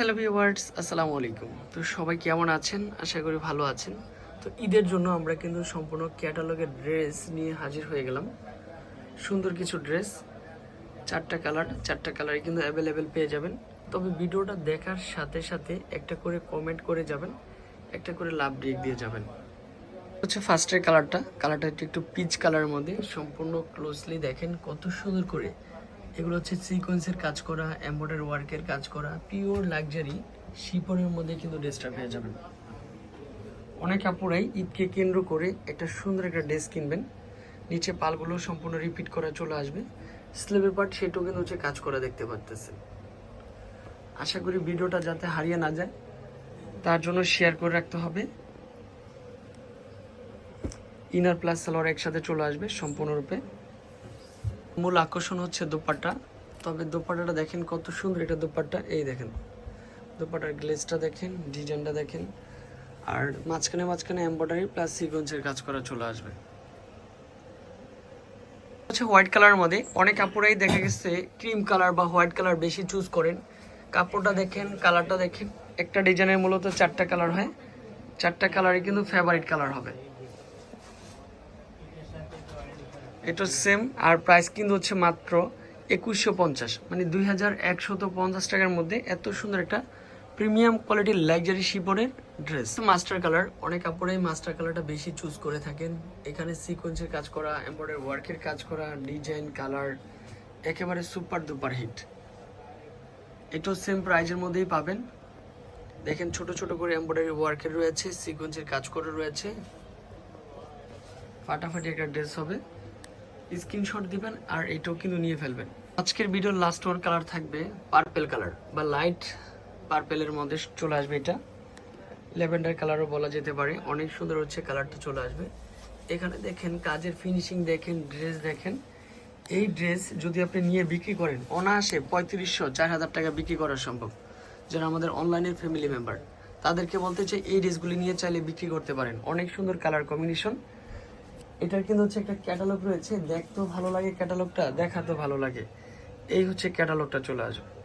Hello viewers আসসালামু আলাইকুম। তো সবাই কেমন আছেন? আশা করি ভালো আছেন। তো ঈদের জন্য আমরা কিন্তু সম্পূর্ণ ক্যাটালগের ড্রেস নিয়ে হাজির হয়ে গেলাম। সুন্দর কিছু ড্রেস, চারটা কালার, চারটা কালারই কিন্তু অ্যাভেলেবেল পেয়ে যাবেন। তবে ভিডিওটা দেখার সাথে সাথে একটা করে কমেন্ট করে যাবেন, একটা করে লাভ ব্রেক দিয়ে যাবেন। হচ্ছে ফার্স্টের কালারটা কালারটা একটু পিচ কালারের মধ্যে সম্পূর্ণ ক্লোজলি দেখেন কত সুন্দর করে। এগুলো হচ্ছে সিকোয়েন্সের কাজ করা এম্বয়ডারি ওয়ার্কের কাজ করা পিওর লাক্সারি শিপনের মধ্যে কিন্তু ড্রেসটা পেয়ে যাবেন। অনেক আপুরাই ঈদকে কেন্দ্র করে একটা সুন্দর একটা ড্রেস কিনবেন। নিচে পালগুলো সম্পূর্ণ রিপিট করা চলে আসবে। স্লিভের পার্ট সেটাও কিন্তু হচ্ছে কাজ করা দেখতে পারতেছে। আশা করি ভিডিওটা যাতে হারিয়ে না যায়, তার জন্য শেয়ার করে রাখতে হবে। ইনার প্লাস সালোয়ার একসাথে চলে আসবে সম্পূর্ণরূপে। মূল আকর্ষণ হচ্ছে দোপাট্টা। তবে দোপাট্টাটা দেখেন কত সুন্দর, এটা দোপাট্টা, এই দেখেন। দোপাট্টার গ্লেজটা দেখেন ডিজাইনটা দেখেন। আর মাঝখানে মাঝখানে এমব্রয়ডারি প্লাস সিকোয়েন্সের কাজ করা চলে আসবে। হচ্ছে হোয়াইট কালারের মধ্যে অনেক কাপড়াই দেখা গেছে ক্রিম কালার বা হোয়াইট কালার বেশি চুজ করেন। কাপড়টা দেখেন কালারটা দেখেন। একটা ডিজাইনের মূলত চারটা কালার হয়। চারটা কালারই কিন্তু ফেভারিট কালার হবে। এটা সেম আর প্রাইস কিন্তু হচ্ছে মাত্র একুশশো পঞ্চাশ। মানে দুই হাজার একশত পঞ্চাশ টাকার মধ্যে এত সুন্দর একটা প্রিমিয়াম কোয়ালিটির লাক্সারি শিপনের ড্রেস মাস্টার কালার অনেক কাপড়েই মাস্টার কালারটা বেশি চুজ করে থাকেন। এখানে সিকোয়েন্সের কাজ করা এমব্রয়ডারি ওয়ার্কের কাজ করা ডিজাইন কালার একেবারে সুপার দুপার হিট এটাও সেম প্রাইজের মধ্যেই পাবেন। দেখেন ছোট ছোট করে এমব্রয়ডারি ওয়ার্কের রয়েছে সিকোয়েন্সের কাজ করে রয়েছে। ফাটাফাটি একটা ড্রেস হবে। স্ক্রিনশট দিবেন আর এটাও কিন্তু নিয়ে ফেলবেন। আজকের ভিডিওর লাস্ট ওয়ান কালার থাকবে পার্পেল কালার বা লাইট পার্পেলের মধ্যে চলে আসবে এটা। ল্যাভেন্ডার কালারও বলা যেতে পারে। অনেক সুন্দর হচ্ছে কালারটা চলে আসবে। এখানে দেখেন কাজের ফিনিশিং দেখেন ড্রেস দেখেন। এই ড্রেস যদি আপনি নিয়ে বিক্রি করেন, অনায়াসে পঁয়ত্রিশশো চার হাজার টাকা বিক্রি করা সম্ভব। যারা আমাদের অনলাইনের ফ্যামিলি মেম্বার তাদেরকে বলতে চাই এই ড্রেসগুলি নিয়ে চাইলে বিক্রি করতে পারেন। অনেক সুন্দর কালার কম্বিনেশন এটার কিন্তু হচ্ছে একটা ক্যাটালগ রয়েছে। দেখতেও ভালো লাগে ক্যাটালগটা দেখাতেও ভালো লাগে। এই হচ্ছে ক্যাটালগটা চলে আসবে।